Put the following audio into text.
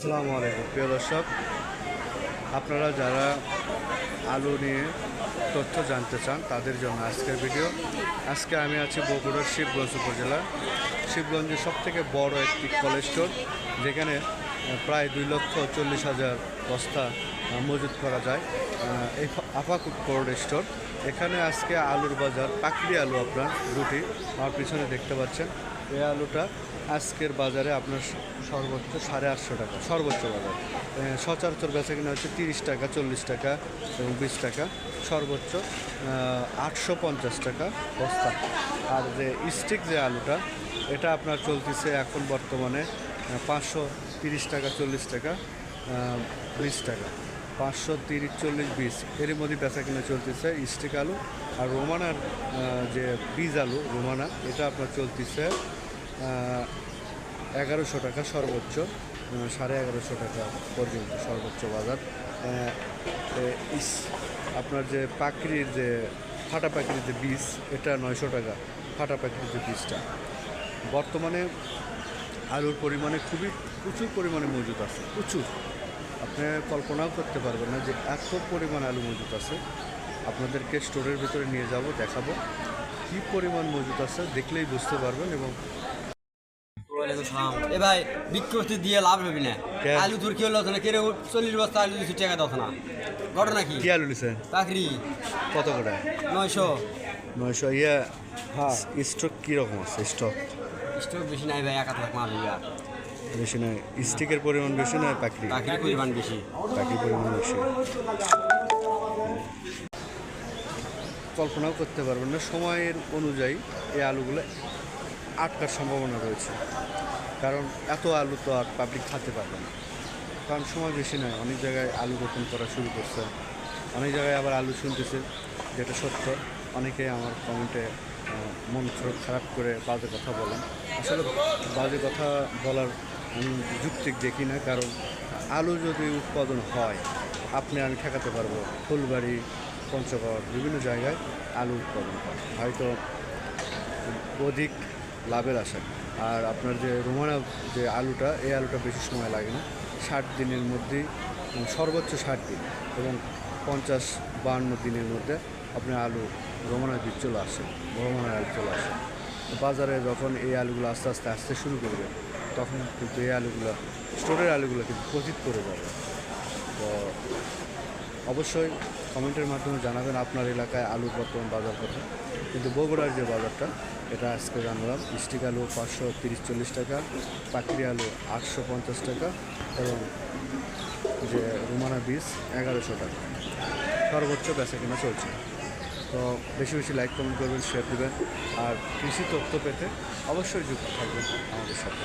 আসসালামু আলাইকুম, প্রিয় দর্শক। আপনারা যারা আলু নিয়ে তথ্য জানতে চান, তাদের জন্য আজকের ভিডিও। আজকে আমি আছি বগুড়ার শিবগঞ্জ উপজেলা শিবগঞ্জের সব থেকে বড় একটি কলেজ স্টোর, যেখানে প্রায় দুই লক্ষ চল্লিশ হাজার বস্তা মজুত করা যায় এই আপাকুট কোল্ড স্টোর। এখানে আজকে আলুর বাজার, পাকড়ি আলু আপনার, রুটি, আমার পিছনে দেখতে পাচ্ছেন। এই আলুটা আজকের বাজারে আপনার সর্বোচ্চ সাড়ে আটশো টাকা, সর্বোচ্চ বাজার। সচরাচর বেচা কিনা হচ্ছে তিরিশ টাকা, চল্লিশ টাকা এবং বিশ টাকা, সর্বোচ্চ আটশো পঞ্চাশ টাকা বস্তা। আর যে স্টিক যে আলুটা, এটা আপনার চলতেছে এখন বর্তমানে পাঁচশো তিরিশ টাকা, চল্লিশ টাকা বিশ টাকা, পাঁচশো তিরিশ, চল্লিশ, বিশ। এর মধ্যে বেচা কিনা চলতেছে স্টিক আলু আর রোমানার যে বীজ আলু, রোমানা, এটা আপনার চলতেছে এগারোশো টাকা সর্বোচ্চ সাড়ে এগারোশো টাকা পর্যন্ত সর্বোচ্চ বাজার। ইস, আপনার যে পাখির যে, ফাটা পাখির যে বীজ, এটা নয়শো টাকা, ফাটা পাখির যে বীজটা। বর্তমানে আলুর পরিমাণে খুবই, প্রচুর পরিমাণে মজুদ আছে, প্রচুর। আপনি কল্পনাও করতে পারবেন না যে এত পরিমাণ আলু মজুদ আছে। আপনাদেরকে স্টোরের ভিতরে নিয়ে যাব, দেখাবো। কী পরিমাণ মজুদ আছে দেখলেই বুঝতে পারবেন এবং এ ভাই বিক্ষোভ দিয়ে লাভ হবে না। আলু তোর কি হলো না কেড়ে চল্লিশ বস্তা আলু দিচ্ছি টাকা দাও না। ঘটনা কি? কী আলু নিছেন চাকরি। কত করে? নয়শো। নয়শো ইয়ে হ্যাঁ। স্টক কীরকম আছে স্টক স্টক বেশি নাই ভাই এক লাখ মাল হইয়া। বেশি নয় স্টিকের পরিমাণ বেশি নয় পাখি চাকরি পরিমাণ বেশি। পাখির পরিমাণ বেশি। কল্পনাও করতে পারবেন না সময়ের অনুযায়ী এই আলুগুলো আটকার সম্ভাবনা রয়েছে। কারণ এত আলু তো আর পাবলিক খাতে পারবে না। কারণ সময় বেশি নয়, অনেক জায়গায় আলু রোপণ করা শুরু করছে। অনেক জায়গায় আবার আলু শুনতেছে, যেটা সত্য। অনেকে আমার কমেন্টে মন খারাপ- করে বাজে কথা বলেন। আসলে বাজে কথা বলার আমি যুক্তি দেখি না, কারণ আলু যদি উৎপাদন হয়, আপনি আমি ঠেকাতে পারব। ফুলবাড়ি, পঞ্চগড়, বিভিন্ন জায়গায় আলু উৎপাদন হয়। হয়তো অধিক লাভের আশা। আর আপনার যে রোমানা, যে আলুটা, এই আলুটা বেশি সময় লাগে না। ষাট দিনের মধ্যেই সর্বোচ্চ ষাট দিন এবং পঞ্চাশ বাহান্ন দিনের মধ্যে আপনার আলু রোমানার বীজ চলে আসে, রোমানার আলু চলে আসে। বাজারে যখন এই আলুগুলো আস্তে আস্তে আসতে শুরু করবে, তখন কিন্তু এই আলুগুলো, স্টোরের আলুগুলো কিন্তু পচিত করে যাবে। তো অবশ্যই কমেন্টের মাধ্যমে জানাবেন আপনার এলাকায় আলুর বর্তমান বাজার কত। কিন্তু বগুড়ার যে বাজারটা, এটা আজকে জানলাম স্টিক আলু পাঁচশো তিরিশ চল্লিশ টাকা পাকড়ি আলু আটশো পঞ্চাশ টাকা এবং যে রুমানা বীজ এগারোশো টাকা। সর্বোচ্চ বেচা কিনা চলছে। তো বেশি বেশি লাইক, কমেন্ট করবেন শেয়ার দেবেন। আর কৃষি তথ্য পেতে অবশ্যই যুক্ত থাকবেন আমাদের সাথে।